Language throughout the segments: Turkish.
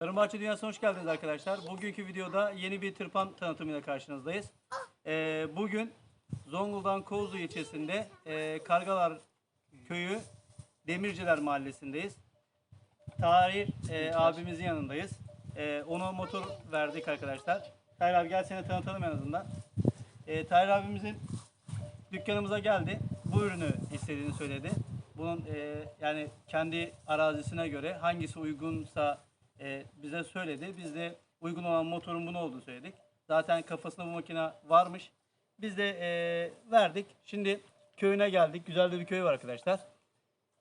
Tarım Bahçe Dünyası'na hoş geldiniz arkadaşlar. Bugünkü videoda yeni bir tırpan tanıtımıyla karşınızdayız. Ee, bugün Zonguldak Kozlu ilçesinde e, Kargalar Köyü Demirciler Mahallesi'ndeyiz. Tahir e, abimizin yanındayız. E, ona motor verdik arkadaşlar. Tahir abi gel seni tanıtalım en azından. E, Tahir abimizin dükkanımıza geldi. Bu ürünü istediğini söyledi. Bunun e, yani kendi arazisine göre hangisi uygunsa e, bize söyledi. Biz de uygun olan motorun bunu olduğunu söyledik. Zaten kafasında bu makine varmış. Biz de e, verdik. Şimdi köyüne geldik. Güzel de bir köy var arkadaşlar.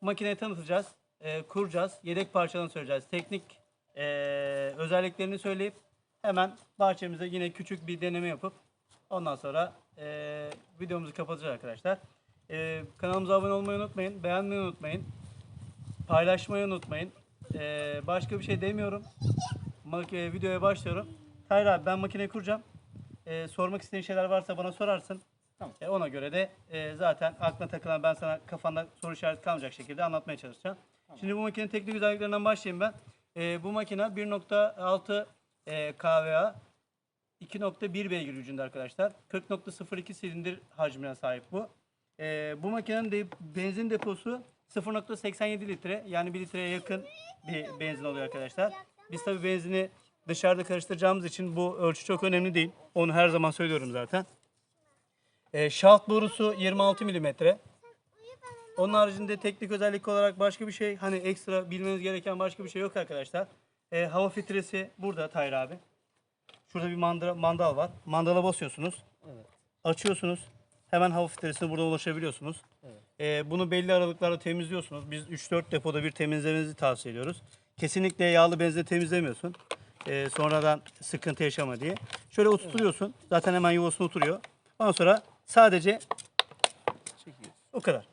Makineyi tanıtacağız. e, kuracağız. Yedek parçalarını söyleyeceğiz. Teknik e, özelliklerini söyleyip hemen bahçemize yine küçük bir deneme yapıp ondan sonra e, videomuzu kapatacağız arkadaşlar. E, kanalımıza abone olmayı unutmayın. Beğenmeyi unutmayın. Paylaşmayı unutmayın. E, başka bir şey demiyorum. Mak- e, videoya başlıyorum. Hayır abi ben makineyi kuracağım. E, sormak istediğin şeyler varsa bana sorarsın. Tamam. E, ona göre de e, zaten aklına takılan ben sana kafanda soru işareti kalmayacak şekilde anlatmaya çalışacağım. Şimdi bu makinenin teknik özelliklerinden başlayayım ben. E, bu makine 1.6 e, kVA 2.1 beygir gücünde arkadaşlar. 40.02 silindir hacmine sahip bu. E, bu makinenin de benzin deposu 0.87 litre yani 1 litreye yakın bir benzin oluyor arkadaşlar. Biz tabii benzini dışarıda karıştıracağımız için bu ölçü çok önemli değil. Onu her zaman söylüyorum zaten. E, şaft borusu 26 milimetre. Onun haricinde teknik özellik olarak başka bir şey hani ekstra bilmeniz gereken başka bir şey yok arkadaşlar. E, hava filtresi burada Tayr abi. Şurada bir mandala, mandal var. Mandala basıyorsunuz. Evet. Açıyorsunuz. Hemen hava filtresine burada ulaşabiliyorsunuz. Evet. E, bunu belli aralıklarla temizliyorsunuz. Biz 3-4 depoda bir temizlemenizi tavsiye ediyoruz. Kesinlikle yağlı benzin temizlemiyorsun. E, sonradan sıkıntı yaşama diye. Şöyle oturtuyorsun. Zaten hemen yuvasına oturuyor. Ondan sonra sadece Çekiyor. o kadar.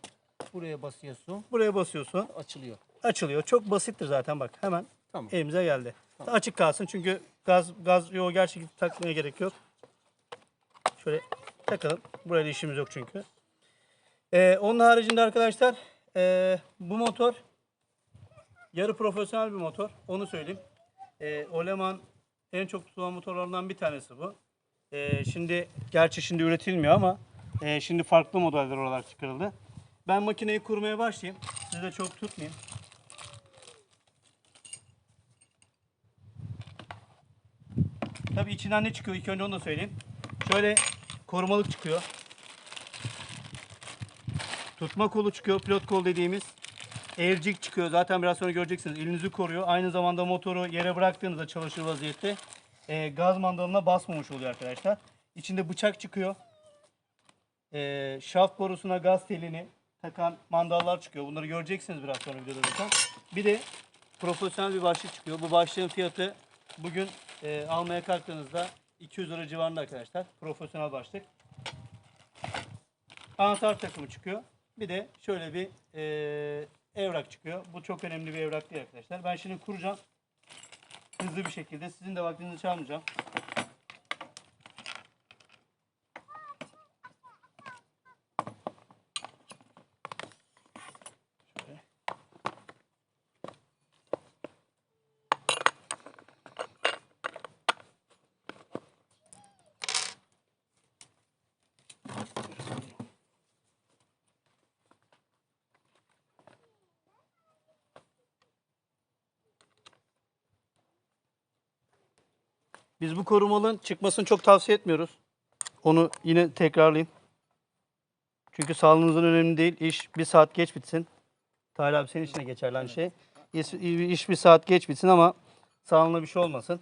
Buraya basıyorsun. Buraya basıyorsun. Açılıyor. Açılıyor. Çok basittir zaten bak. Hemen Tamam. elimize geldi. Açık kalsın çünkü gaz gaz yo gerçekten takmaya gerek yok. Şöyle takalım. Buraya da işimiz yok çünkü. Ee, onun haricinde arkadaşlar ee, bu motor yarı profesyonel bir motor. Onu söyleyeyim. Ee, Oleman en çok tutulan motorlarından bir tanesi bu. Ee, şimdi gerçi şimdi üretilmiyor ama ee, şimdi farklı modeller olarak çıkarıldı. Ben makineyi kurmaya başlayayım. Sizi de çok tutmayayım. Tabii içinden ne çıkıyor? İlk önce onu da söyleyeyim. Şöyle korumalık çıkıyor. Tutma kolu çıkıyor. Pilot kol dediğimiz. Airjig çıkıyor. Zaten biraz sonra göreceksiniz. Elinizi koruyor. Aynı zamanda motoru yere bıraktığınızda çalışır vaziyette e, gaz mandalına basmamış oluyor arkadaşlar. İçinde bıçak çıkıyor. E, şaft borusuna gaz telini takan mandallar çıkıyor. Bunları göreceksiniz biraz sonra videoda zaten. Bir de profesyonel bir başlık çıkıyor. Bu başlığın fiyatı bugün e, almaya kalktığınızda 200 lira civarında arkadaşlar. Profesyonel başlık. Anahtar takımı çıkıyor. Bir de şöyle bir e, evrak çıkıyor. Bu çok önemli bir evrak değil arkadaşlar. Ben şimdi kuracağım. Hızlı bir şekilde. Sizin de vaktinizi çalmayacağım. Biz bu korumalığın çıkmasını çok tavsiye etmiyoruz. Onu yine tekrarlayayım. Çünkü sağlığınızın önemli değil. İş bir saat geç bitsin. Tahir abi senin için de geçerli aynı şey. İş, iş bir saat geç bitsin ama sağlığına bir şey olmasın.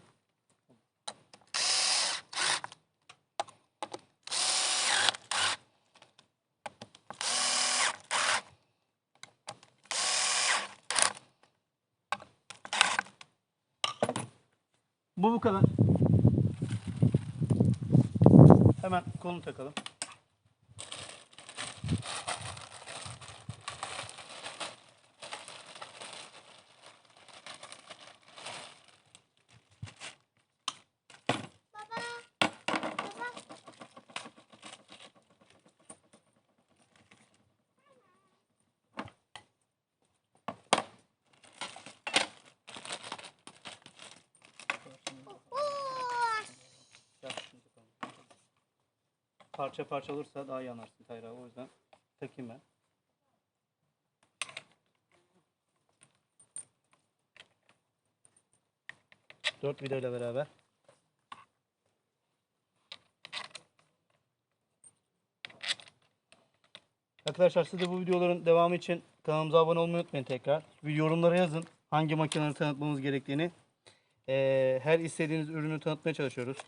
Bu bu kadar. Hemen kolunu takalım. Parça parça olursa daha Tahir abi. O yüzden takayım ben. Dört vida ile beraber. Arkadaşlar siz de bu videoların devamı için kanalımıza abone olmayı unutmayın tekrar. Yorumlara yazın hangi makineleri tanıtmamız gerektiğini. Ee, her istediğiniz ürünü tanıtmaya çalışıyoruz.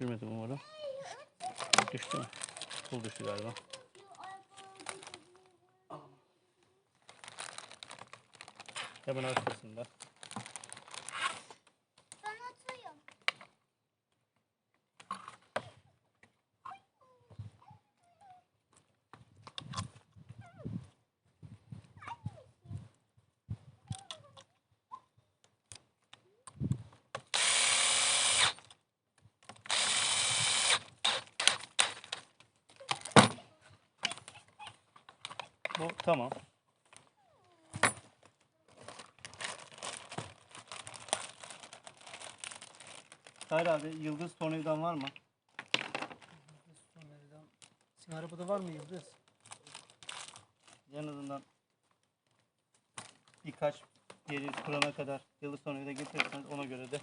Düşürmedim umarım. Düştü mü? Pul düştü galiba. Hemen arkasında. Bu tamam. Hayır abi yıldız tornavidan var mı? Senin arabada var mı Yıldız? En azından birkaç yeri kurana kadar yıldız tornavida getirirseniz ona göre de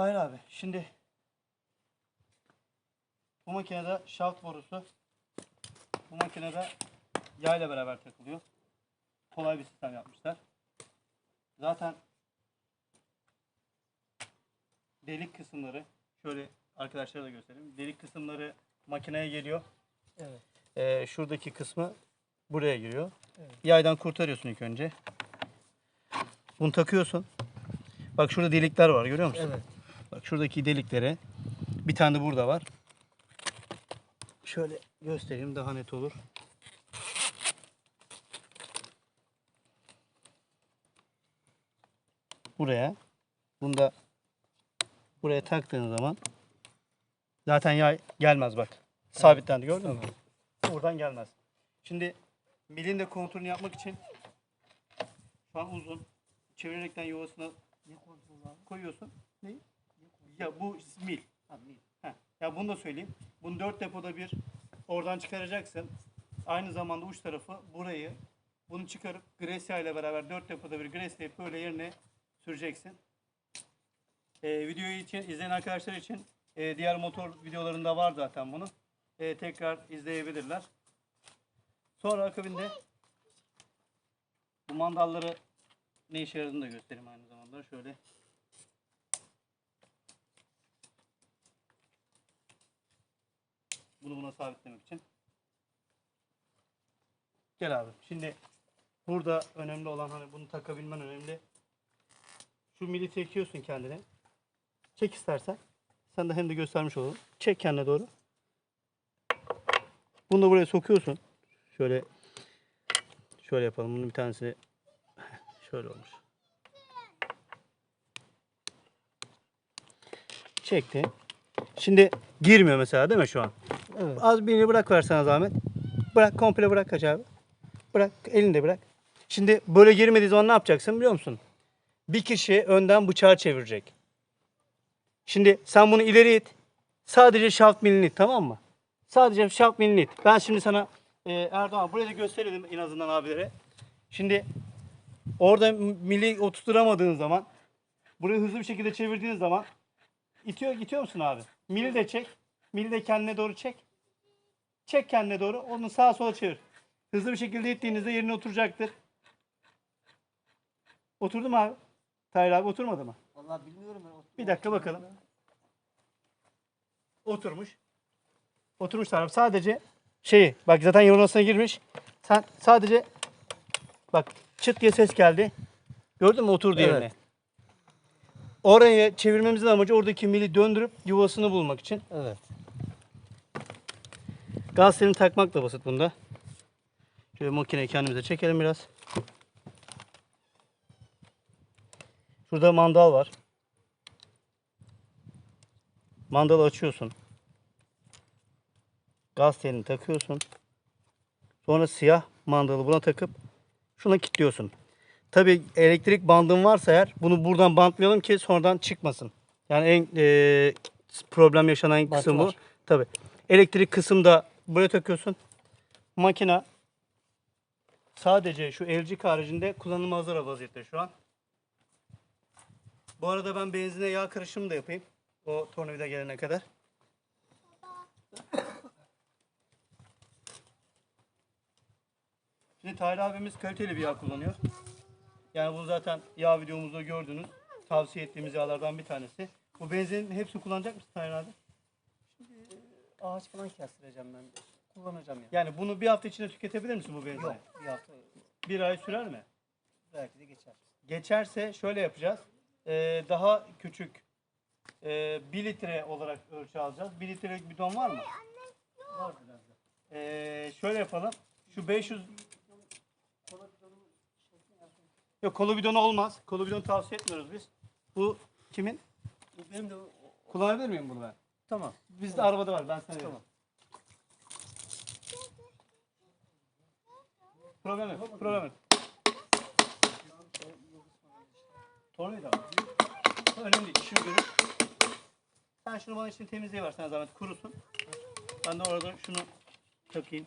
Hayır abi şimdi bu makinede şaft borusu bu makinede yayla beraber takılıyor. Kolay bir sistem yapmışlar. Zaten delik kısımları şöyle arkadaşlara da göstereyim. Delik kısımları makineye geliyor. Evet. Ee, şuradaki kısmı buraya giriyor. Evet. Yaydan kurtarıyorsun ilk önce. Bunu takıyorsun. Bak şurada delikler var görüyor musun? Evet. Bak şuradaki deliklere bir tane de burada var. Şöyle göstereyim daha net olur. Buraya. Bunda buraya taktığın zaman zaten yay gelmez bak. Sabitlendi gördün mü? Buradan gelmez. Şimdi milin de kontrolünü yapmak için şu an uzun. Çevirerekten yuvasına koyuyorsun. Ne? Ya bu mil. Heh. Ya bunu da söyleyeyim. Bunu dört depoda bir oradan çıkaracaksın. Aynı zamanda uç tarafı burayı bunu çıkarıp Grecia ile beraber dört depoda bir Grecia böyle yerine süreceksin. Ee, videoyu için izleyen arkadaşlar için e, diğer motor videolarında var zaten bunu. E, tekrar izleyebilirler. Sonra akabinde bu mandalları ne işe yaradığını da göstereyim aynı zamanda. Şöyle Bunu buna sabitlemek için. Gel abi. Şimdi burada önemli olan hani bunu takabilmen önemli. Şu mili çekiyorsun kendine. Çek istersen. Sen de hem de göstermiş olalım. Çek kendine doğru. Bunu da buraya sokuyorsun. Şöyle şöyle yapalım. Bunun bir tanesi şöyle olmuş. Çekti. Şimdi girmiyor mesela değil mi şu an? Evet. Az birini bırak versene zahmet. Bırak komple bırak kaç abi. Bırak elinde bırak. Şimdi böyle girmediği zaman ne yapacaksın biliyor musun? Bir kişi önden bıçağı çevirecek. Şimdi sen bunu ileri it. Sadece şaft milini it tamam mı? Sadece şaft milini it. Ben şimdi sana e, Erdoğan buraya da gösterelim en azından abilere. Şimdi orada mili oturtamadığın zaman burayı hızlı bir şekilde çevirdiğin zaman itiyor itiyor musun abi? Mili de çek. Mili de kendine doğru çek. Çek kendine doğru. Onu sağa sola çevir. Hızlı bir şekilde ittiğinizde yerine oturacaktır. Oturdu mu abi? Tahir abi oturmadı mı? Vallahi bilmiyorum ben. Bir dakika bakalım. Oturmuş. Oturmuş abi. Sadece şeyi bak zaten yorulmasına girmiş. Sen sadece bak çıt diye ses geldi. Gördün mü oturdu Evet. yerine. oraya çevirmemizin amacı oradaki mili döndürüp yuvasını bulmak için. Evet. Gaz telini takmak da basit bunda. Şöyle makineyi kendimize çekelim biraz. Şurada mandal var. Mandalı açıyorsun. Gaz telini takıyorsun. Sonra siyah mandalı buna takıp şuna kilitliyorsun. Tabi elektrik bandın varsa eğer bunu buradan bantlayalım ki sonradan çıkmasın. Yani en eee, problem yaşanan Bant kısım bu. Tabi. Elektrik kısımda buraya takıyorsun. Makina sadece şu elcik haricinde kullanıma hazır vaziyette şu an. Bu arada ben benzine yağ karışımı da yapayım. O tornavida gelene kadar. Şimdi Tahir abimiz kaliteli bir yağ kullanıyor. Yani bunu zaten yağ videomuzda gördünüz. Tavsiye ettiğimiz yağlardan bir tanesi. Bu benzinin hepsini kullanacak mısın Tahir abi? Ağaç falan kestireceğim ben. Kullanacağım yani. Yani bunu bir hafta içinde tüketebilir misin bu benzini? Yok bir hafta Bir ay sürer mi? belki de geçer. Geçerse şöyle yapacağız. Ee, daha küçük e, 1 litre olarak ölçü alacağız. 1 litrelik bidon var mı? Var biraz da. Ee, şöyle yapalım. Şu 500 Yok kolu bidonu olmaz. Kolu bidonu tavsiye etmiyoruz biz. Bu kimin? Bu Benim de Kullanabilir miyim bunu ben? Tamam. Bizde arabada var. Ben sana veririm. Tamam. Problem yok. Problem yok. Tornavida mı? Önemli değil. İşimi görür. Sen şunu bana için temizleyiversen zahmet kurusun. Ben de orada şunu takayım.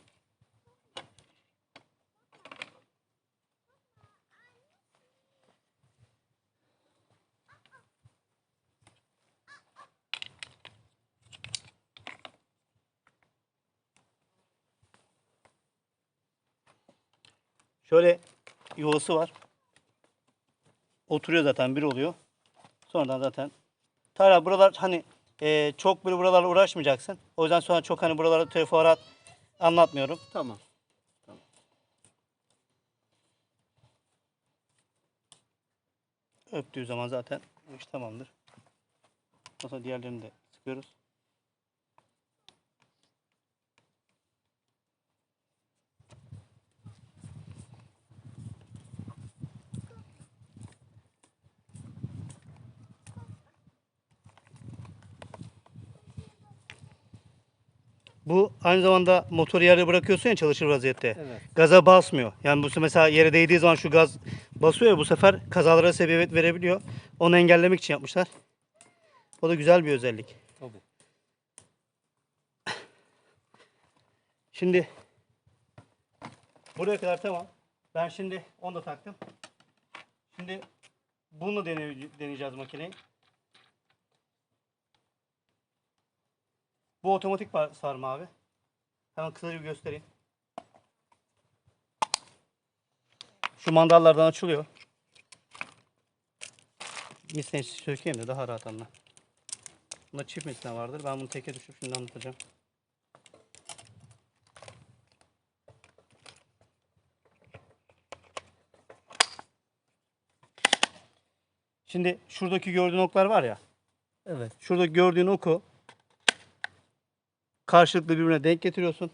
Şöyle yuvası var. Oturuyor zaten bir oluyor. Sonradan zaten. Tara buralar hani e, çok böyle buralarla uğraşmayacaksın. O yüzden sonra çok hani buralarda teferruat anlatmıyorum. Tamam. Öptüğü zaman zaten iş tamamdır. Ondan sonra diğerlerini de sıkıyoruz. Bu aynı zamanda motoru yerde bırakıyorsun ya çalışır vaziyette. Evet. Gaza basmıyor. Yani bu se- mesela yere değdiği zaman şu gaz basıyor ya bu sefer kazalara sebebiyet verebiliyor. Onu engellemek için yapmışlar. O da güzel bir özellik. Tabii. Şimdi buraya kadar tamam. Ben şimdi onu da taktım. Şimdi bunu dene- deneyeceğiz makineyi. Bu otomatik sarma abi. Hemen kısaca bir göstereyim. Şu mandallardan açılıyor. Misine sökeyim de daha rahat anla. Bunda çift misine vardır. Ben bunu teke düşüp şimdi anlatacağım. Şimdi şuradaki gördüğün oklar var ya. Evet. Şurada gördüğün oku karşılıklı birbirine denk getiriyorsun.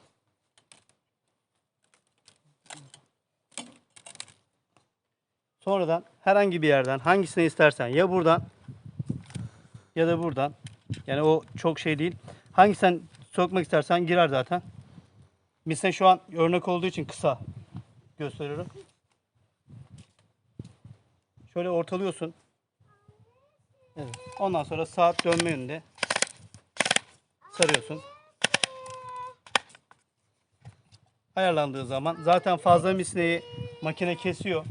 Sonradan herhangi bir yerden hangisini istersen ya buradan ya da buradan yani o çok şey değil. Hangisinden sokmak istersen girer zaten. Misal şu an örnek olduğu için kısa gösteriyorum. Şöyle ortalıyorsun. Evet. Ondan sonra saat dönme yönünde sarıyorsun. Ayarlandığı zaman zaten fazla misneyi makine kesiyor.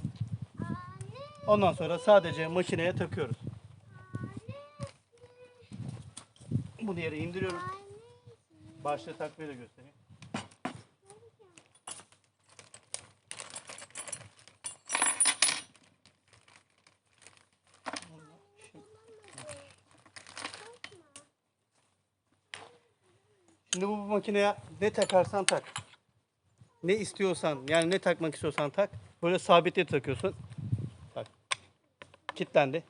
Ondan sonra sadece makineye takıyoruz. Bunu yere indiriyorum. Başlığı takmayı da göstereyim. Şimdi bu makineye ne takarsan tak. Ne istiyorsan yani ne takmak istiyorsan tak. Böyle sabitli takıyorsun. Bak. Kilitlendi.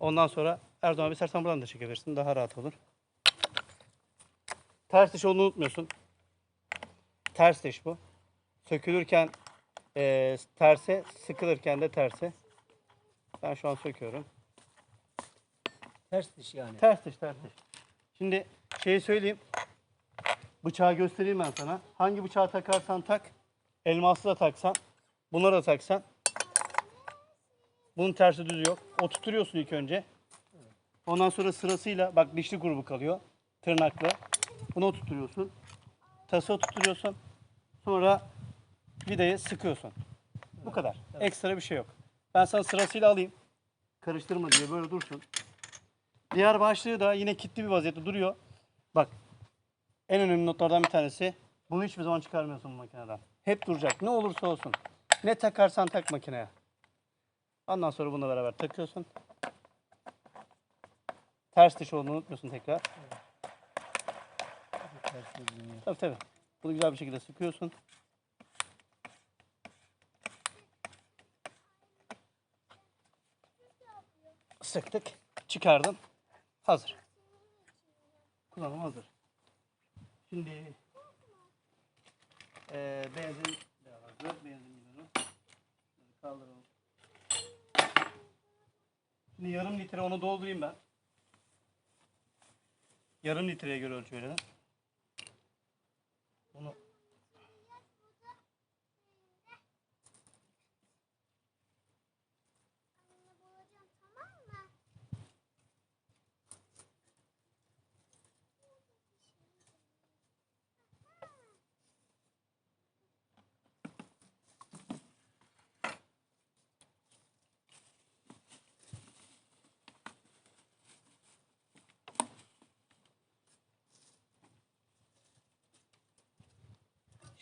Ondan sonra Erdoğan abi istersen buradan da çekebilirsin. Daha rahat olur. Ters diş olduğunu unutmuyorsun. Ters diş bu. Sökülürken eee terse, sıkılırken de terse. Ben şu an söküyorum. Ters diş yani. Ters diş, ters diş. Şimdi şeyi söyleyeyim. Bıçağı göstereyim ben sana. Hangi bıçağı takarsan tak. Elmaslı da taksan. Bunları da taksan. Bunun tersi düzü yok. Oturtuyorsun ilk önce. Ondan sonra sırasıyla bak dişli grubu kalıyor. Tırnaklı. Bunu oturtuyorsun. Tası oturtuyorsun. Sonra vidayı sıkıyorsun. Bu kadar. Ekstra bir şey yok. Ben sana sırasıyla alayım. Karıştırma diye böyle dursun. Diğer başlığı da yine kilitli bir vaziyette duruyor. Bak en önemli notlardan bir tanesi. Bunu hiçbir zaman çıkarmıyorsun bu makineden. Hep duracak. Ne olursa olsun. Ne takarsan tak makineye. Ondan sonra bununla beraber takıyorsun. Ters diş olduğunu unutmuyorsun tekrar. Tabii tabii. Bunu güzel bir şekilde sıkıyorsun. Sıktık. Çıkardım. Hazır. Kullanım hazır. Şimdi eee benzin de hazır. Benzin. Şöyle Kaldıralım. Şimdi yarım litre onu doldurayım ben. Yarım litreye göre ölçü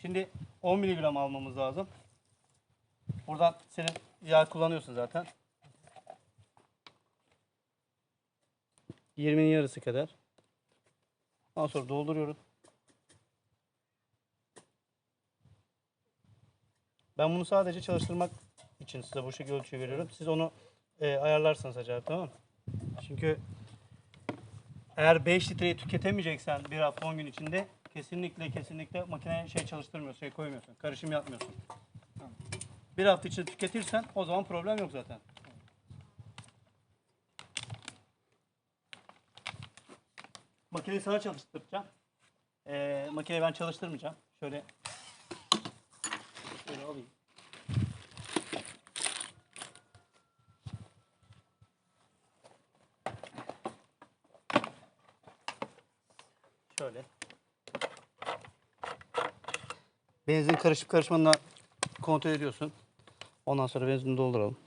Şimdi 10 miligram almamız lazım. Buradan senin yağ kullanıyorsun zaten. 20'nin yarısı kadar. Ondan sonra dolduruyorum. Ben bunu sadece çalıştırmak için size bu şekilde ölçü veriyorum. Siz onu e, ayarlarsınız acaba tamam? Çünkü eğer 5 litreyi tüketemeyeceksen bir hafta 10 gün içinde kesinlikle kesinlikle makineye şey çalıştırmıyorsun, şey koymuyorsun, karışım yapmıyorsun. Bir hafta içinde tüketirsen o zaman problem yok zaten. Makineyi sana çalıştıracağım. Ee, makineyi ben çalıştırmayacağım. Şöyle alayım. Şöyle. Benzin karışıp karışmadığını kontrol ediyorsun. Ondan sonra benzini dolduralım.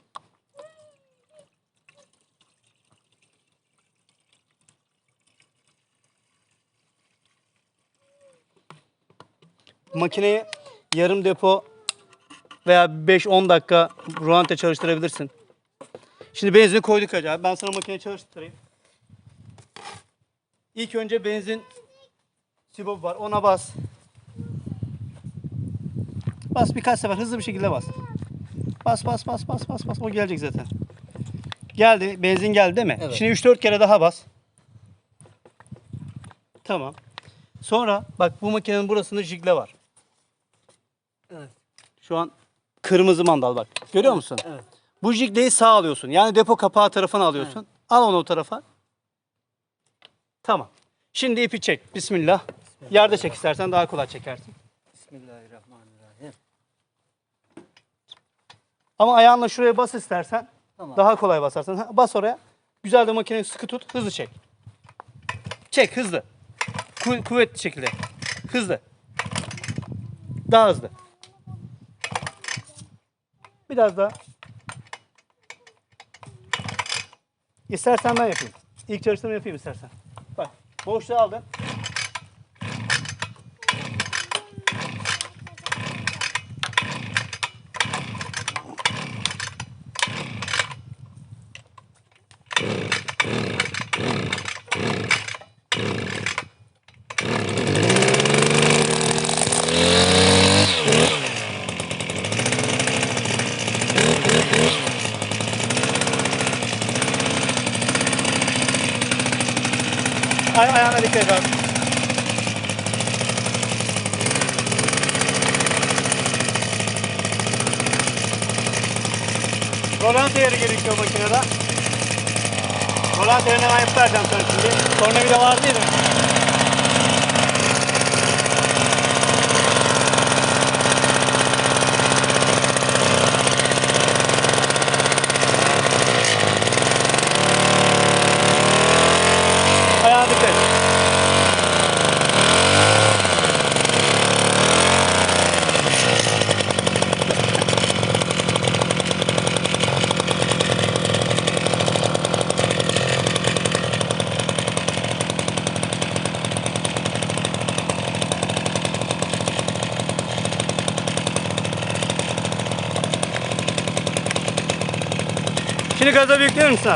Makineyi yarım depo veya 5-10 dakika ruhante çalıştırabilirsin. Şimdi benzini koyduk acaba. Ben sana makineyi çalıştırayım. İlk önce benzin sibop var. Ona bas. Bas birkaç sefer hızlı bir şekilde bas. Bas bas bas bas bas bas. O gelecek zaten. Geldi. Benzin geldi değil mi? Evet. Şimdi 3-4 kere daha bas. Tamam. Sonra bak bu makinenin burasında jigle var. Evet. Şu an kırmızı mandal bak. Görüyor musun? Evet. Bu jigleyi sağ alıyorsun. Yani depo kapağı tarafına alıyorsun. Al onu o tarafa. Tamam. Şimdi ipi çek. Bismillah. Yerde çek istersen daha kolay çekersin. Bismillahirrahmanirrahim. Ama ayağınla şuraya bas istersen Tamam. daha kolay basarsın. Ha, Bas oraya. Güzel de makineyi sıkı tut. Hızlı çek. Çek hızlı. Ku- kuvvetli şekilde. Hızlı. Daha hızlı. Biraz daha. İstersen ben yapayım. İlk çalıştırma yapayım istersen. Bak boşluğu aldın. Ayağına dikkat et abi. Rolant ayarı gerekiyor makinede. Rolant ayarını hemen göstereceğim sana şimdi. Tornavida var değil mi? Ayağına dikkat et. Şimdi gaza büyükler misin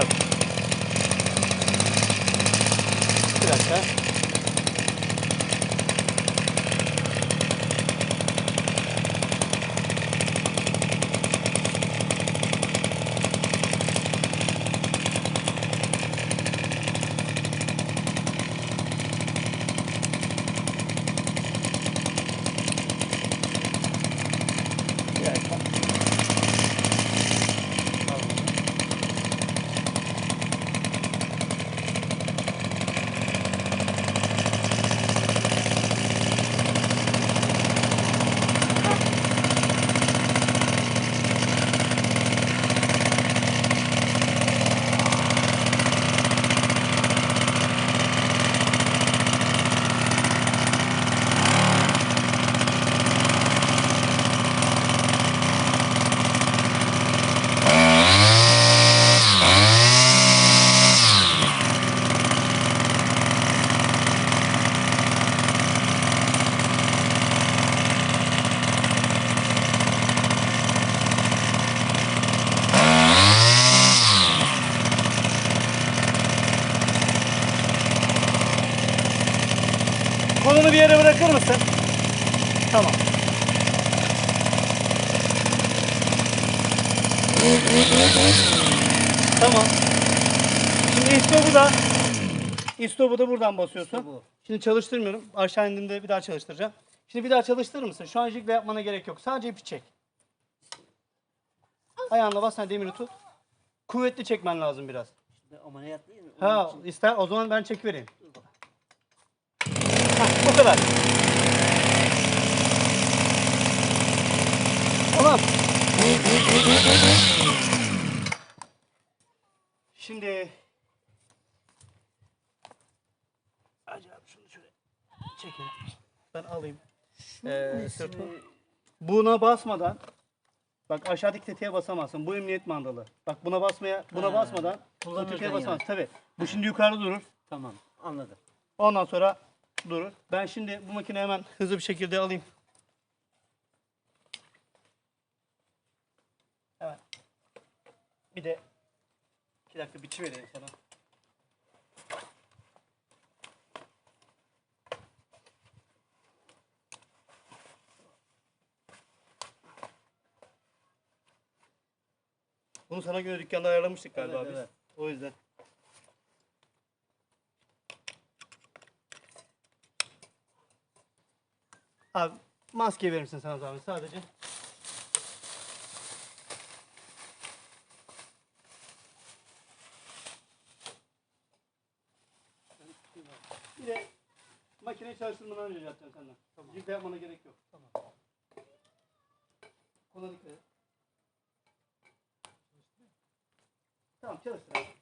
bir yere bırakır mısın? Tamam. Tamam. Şimdi istopu da istopu da buradan basıyorsun. İstopu. Şimdi çalıştırmıyorum. Aşağı indiğimde bir daha çalıştıracağım. Şimdi bir daha çalıştırır mısın? Şu an jigle yapmana gerek yok. Sadece ipi çek. Ayağınla bas sen demiri tut. Kuvvetli çekmen lazım biraz. Ben ameliyatlıyım. Ha ister o zaman ben çekivereyim. Hah, bu kadar. Tamam. Şimdi acaba şunu şöyle çekin. Ben alayım. Ee, sırtı. Buna basmadan bak aşağıdaki tetiğe basamazsın. Bu emniyet mandalı. Bak buna basmaya buna Ha, basmadan bu kullanırken tetiğe yani. basamazsın. Tabii. Bu şimdi yukarıda durur. Tamam anladım. Ondan sonra durur. Ben şimdi bu makineyi hemen hızlı bir şekilde alayım. Evet. Bir de iki dakika biçi vereyim sana. Bunu sana göre dükkanda ayarlamıştık galiba Evet, biz. evet. O yüzden. Abi maske verir misin sana zahmet sadece? Bir de makineyi çalıştırmadan önce yapacağım senden. Tamam. Yükle yapmana gerek yok. Tamam. Kola dikkat et. Tamam çalıştır abi.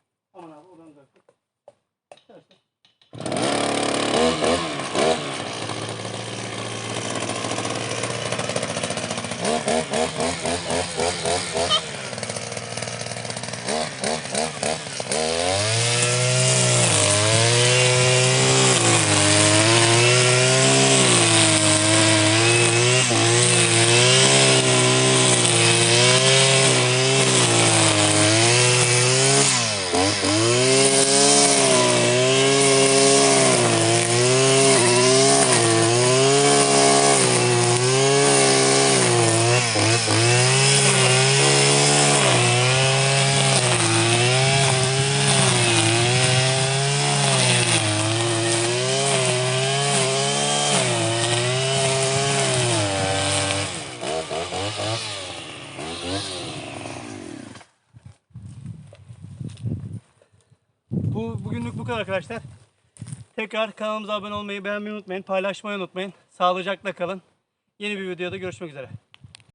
Arkadaşlar. Tekrar kanalımıza abone olmayı, beğenmeyi unutmayın, paylaşmayı unutmayın. Sağlıcakla kalın. Yeni bir videoda görüşmek üzere.